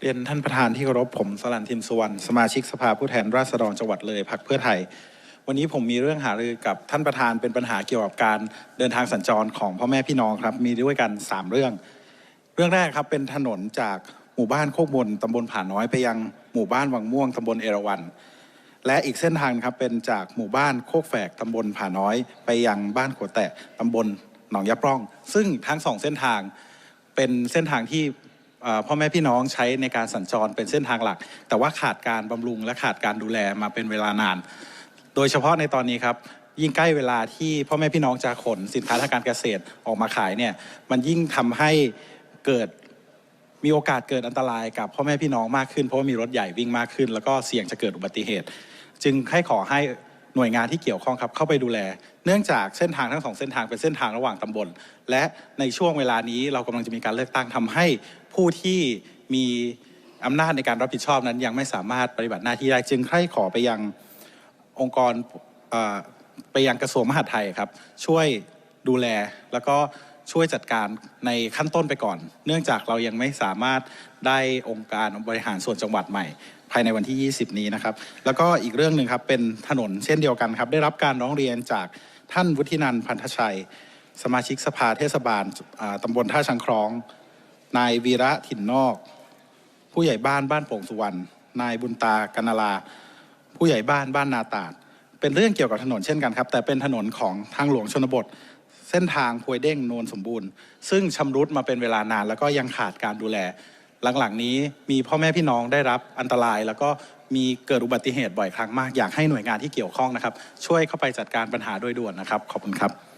เรียนท่านประธานที่เคารพผมสลันทิมสุวรรณสมาชิกสภาผู้แทนราษฎรจังหวัดเลยพักเพื่อไทย วันนี้ผมมีเรื่องหารือกับท่านประธานเป็นปัญหาเกี่ยวกับการเดินทางสัญจรของพ่อแม่พี่น้องครับ มีด้วยกัน 3 เรื่อง เรื่องแรกครับเป็นถนนจากหมู่บ้านโคกมนตำบลผาน้อยไปยังหมู่บ้านวังม่วงตำบลเอราวัณและอีกเส้นทางครับเป็นจากหมู่บ้านโคกแฝกตำบลผาน้อย ไปยังบ้านขัวแตะตำบลหนองยะปร่อง ซึ่งทั้งสองเส้นทางเป็นเส้นทางที่ พ่อแม่พี่น้องใช้ในการสัญจรเป็นเส้นทางหลัก แต่ว่าขาดการบำรุงและขาดการดูแลมาเป็นเวลานาน โดยเฉพาะในตอนนี้ครับยิ่งใกล้เวลาที่พ่อแม่พี่น้องจะขนสินค้าทางการเกษตรออกมาขายเนี่ยมันยิ่งทำให้เกิดมีโอกาสเกิดอันตรายกับพ่อแม่พี่น้องมากขึ้นเพราะว่ามีรถใหญ่วิ่งมากขึ้น แล้วก็เสี่ยงจะเกิดอุบัติเหตุ จึงให้ขอให้ หน่วยงานที่เกี่ยวข้องครับเข้าไปดูแล เนื่องจากเส้นทางทั้งสองเส้นทางเป็นเส้นทางระหว่างตำบล และในช่วงเวลานี้เรากำลังจะมีการเลือกตั้งทำให้ผู้ที่มีอำนาจในการรับผิดชอบนั้นยังไม่สามารถปฏิบัติหน้าที่ได้จึงใคร่ขอไปยังองค์กรไปยังกระทรวงมหาดไทยครับ ช่วยดูแลแล้วก็ ช่วยจัดการในขั้นต้นไปก่อน เนื่องจากเรายังไม่สามารถได้องค์การบริหารส่วนจังหวัดใหม่ ภายในวันที่ 20 นี้นะครับ แล้วก็อีกเรื่องหนึ่งครับเป็นถนนเช่นเดียวกันครับ ได้รับการร้องเรียนจากท่านวุฒินันพันธชัย สมาชิกสภาเทศบาลอ่าตำบลท่าชังครอง นายวีระถิ่นนอก ผู้ใหญ่บ้านบ้านโป่งสุวรรณนายบุญตากนาลา ผู้ใหญ่บ้านบ้านนาตาดเป็นเรื่องเกี่ยวกับถนนเช่นกันครับ แต่เป็นถนนของทางหลวงชนบท เส้นทางพวยเด้งโนนสมบูรณ์ ซึ่งชำรุดมาเป็นเวลานาน แล้วก็ยังขาดการดูแล หลังๆนี้มีพ่อแม่พี่น้องได้รับอันตราย แล้วก็มีเกิดอุบัติเหตุบ่อยครั้งมากอยากให้หน่วยงานที่เกี่ยวข้องนะครับ ช่วยเข้าไปจัดการปัญหาโดยด่วนนะครับ ขอบคุณครับ